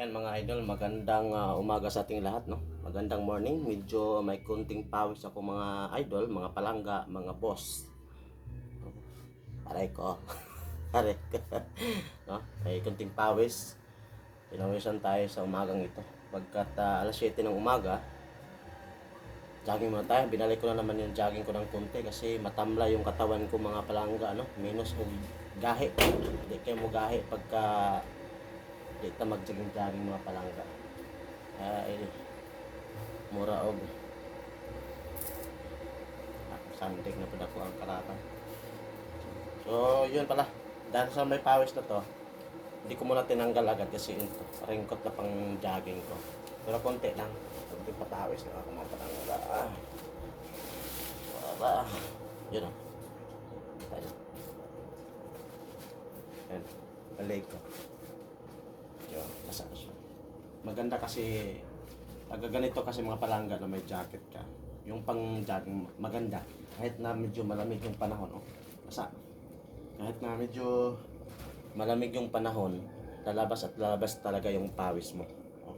Yan mga idol, magandang ah, umaga sa ating lahat, no? Magandang morning. Medyo may kunting pawis ako mga idol, mga palangga, mga boss. Aray ko. Aray ko. no? May kunting pawis. Pinawisan tayo sa umagang ito. Pagkat ah, alas 7 ng umaga, jogging muna tayo. Binalik ko na naman yung jogging ko ng kunti kasi matamla yung katawan ko mga palangga, no? Minus o gahi. Hindi kayo mo gahi pagka di ta magjaging-jaging mga palangga. Ay, mura og ah, sandig na pala ko ang kalatan. So, yun pala. Dahil sa may pawis na to, hindi ko muna tinanggal agad kasi ito, ringkot na pang jogging ko. Pero konti lang. Konti patawis na ako mga palangga. Ah. Wala. Yun o. Tayo. Yan. Balig ko. Maganda kasi, pag ganito kasi mga palangga na may jacket ka, yung pang jogging maganda. Kahit na medyo malamig yung panahon, oh. Basa. Kahit na medyo malamig yung panahon, lalabas at lalabas talaga yung pawis mo. Oh.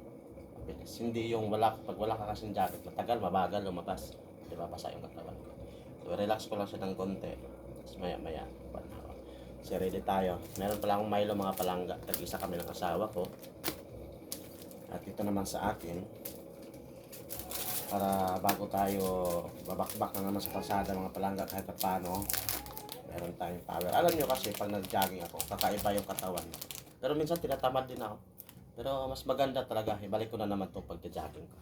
Hindi yung wala, pag wala ka kasing jacket, matagal, mabagal, lumabas. Di ba, basa yung katawan ko. So, relax ko lang siya ng konti. Tapos maya maya, panahon. Ready tayo. Meron pala akong Milo mga palangga. Tag-isa kami ng asawa ko. At ito naman sa akin. Para bago tayo babakbak na naman sa kalsada mga palangga kahit pa paano. Meron tayong power. Alam nyo kasi pag nag-jogging ako, kakaiba yung katawan. Pero minsan tinatamad din ako. Pero mas maganda talaga. Ibalik ko na naman itong pag-jogging ko.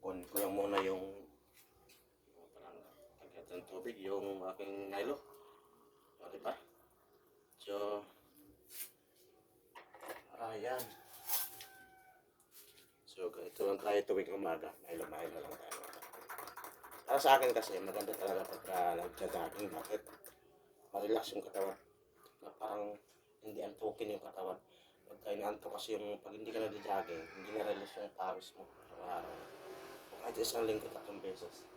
Kunin ko lang muna yung ng tubig, yung aking Milo. O, diba? So, ayan. So, ganito lang tayo tuwing umaga. Milo lang tayo. Para sa akin kasi, maganda talaga pagka nagja-jogging. Bakit? Ma-relax yung katawan. Na parang hindi antukin yung katawan. Pagka inaantok kasi yung pag hindi ka nagja-jogging, hindi na-release yung pawis mo. Araw-araw. Kahit isang linggo, tatlong beses.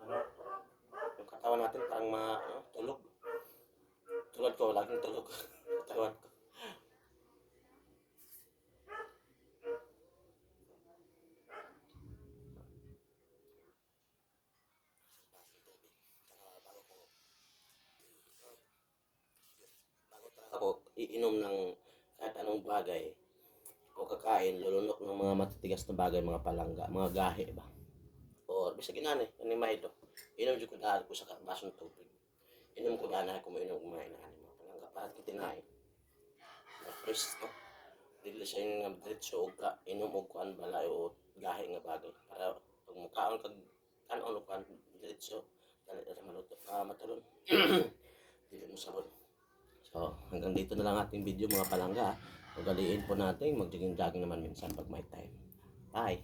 Ano? Yung katawan natin parang ma, ano, tulog. Tulad ko, laging tulog. katawan ko. Ako, iinom ng kahit anong bagay o kakain, lulunok ng mga matitigas na bagay, mga palangga, mga gahe ba? O, bisa ginani, ano yung mahito. Inom ko dahil ko sa basong tubig. Inom ko dahil kung mainom kumain na mga palangga. Para kitinahin. Na fresh, no? Dili siya yung nga diretso o ka, inom o kuan balay o gahe nga bagay. Para pag mukhaon kag kanon o kuan diretso, dali na maluto, ah, matalon. Dili mo sabon. So, hanggang dito na lang ating video mga palangga. Ugaliin po natin, mag-jogging-jogging naman minsan pag may time. Bye!